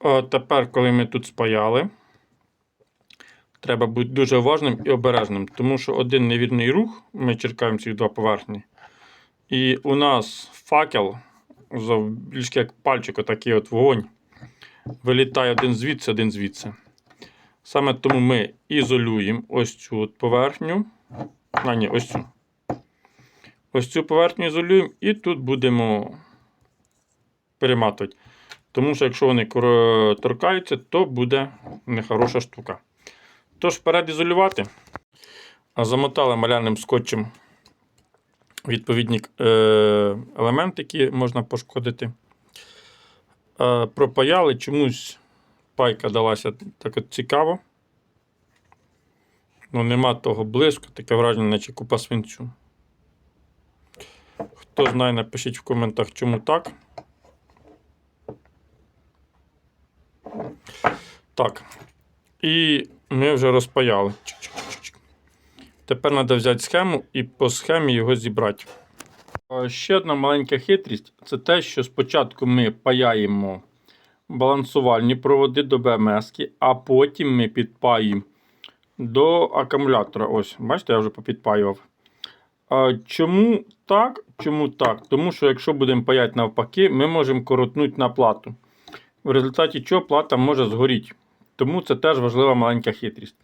О, тепер, коли ми тут спаяли, треба бути дуже уважним і обережним, тому що один невірний рух, ми черкаємо ці два поверхні. І у нас факел, більш як пальчик, отакий от вогонь, вилітає один звідси, один звідси. Саме тому ми ізолюємо ось цю от поверхню. А, ні, ось цю. Ось цю поверхню ізолюємо і тут будемо перематувати. Тому що якщо вони торкаються, то буде нехороша штука. Тож вперед ізолювати. Замотали малярним скотчем відповідні е, елементи, які можна пошкодити. Е, пропаяли чомусь пайка далася так от цікаво. Ну, нема того блиску, таке враження, наче купа свинцю. Хто знає, напишіть в коментах, чому так. Так. І ми вже розпаяли. Тепер треба взяти схему і по схемі його зібрати. Ще одна маленька хитрість це те, що спочатку ми паяємо балансувальні проводи до БМС, а потім ми підпаємо до акумулятора. Ось, бачите, я вже попідпаював. Чому так? Чому так? Тому що якщо будемо паяти навпаки, ми можемо коротнути на плату. В результаті чого плата може згоріти. Тому це теж важлива маленька хитрість.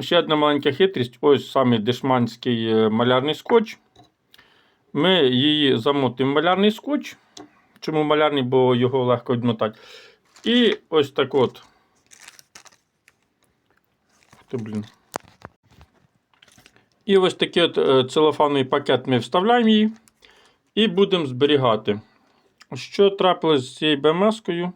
Ще одна маленька хитрість ось саме дешманський е, малярний скотч. Ми її замотуємо в малярний скотч. Чому малярний, бо його легко відмотати. І ось так от. Блін. І ось такий от е, целофановий пакет ми вставляємо її і будемо зберігати. Що трапилось з цією БМС-кою?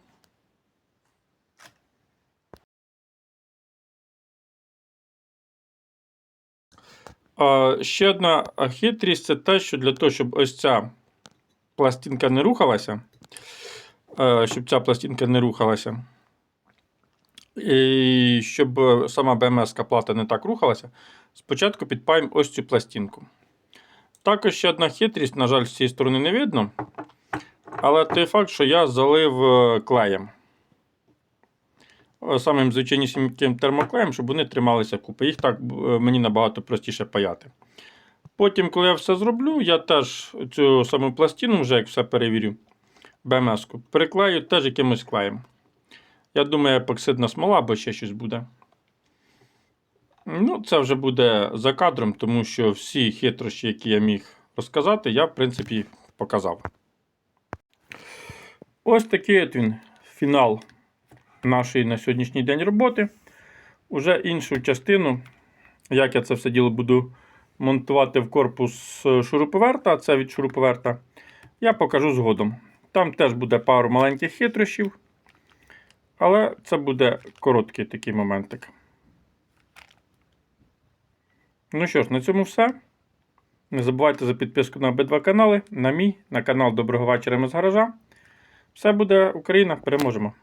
Ще одна хитрість це те, що для того, щоб ось ця пластинка не рухалася, е, щоб ця пластинка не рухалася, і щоб сама БМС плата не так рухалася, спочатку підпаємо ось цю пластинку. Також ще одна хитрість, на жаль, з цієї сторони не видно. Але той факт, що я залив е, клеєм. Самим звичайнісіньким термоклеєм, щоб вони трималися купи. Їх так е, мені набагато простіше паяти. Потім, коли я все зроблю, я теж цю саму пластину, вже як все перевірю, БМС-ку, приклею теж якимось клеєм. Я думаю, епоксидна смола або ще щось буде. Ну, це вже буде за кадром, тому що всі хитрощі, які я міг розказати, я, в принципі, показав. Ось такий от він фінал нашої на сьогоднішній день роботи. Уже іншу частину, як я це все діло буду монтувати в корпус шуруповерта, а це від шуруповерта, я покажу згодом. Там теж буде пару маленьких хитрощів, але це буде короткий такий моментик. Ну що ж, на цьому все. Не забувайте за підписку на обидва канали, на мій, на канал Доброго вечора ми з гаража. Все буде Україна, переможемо!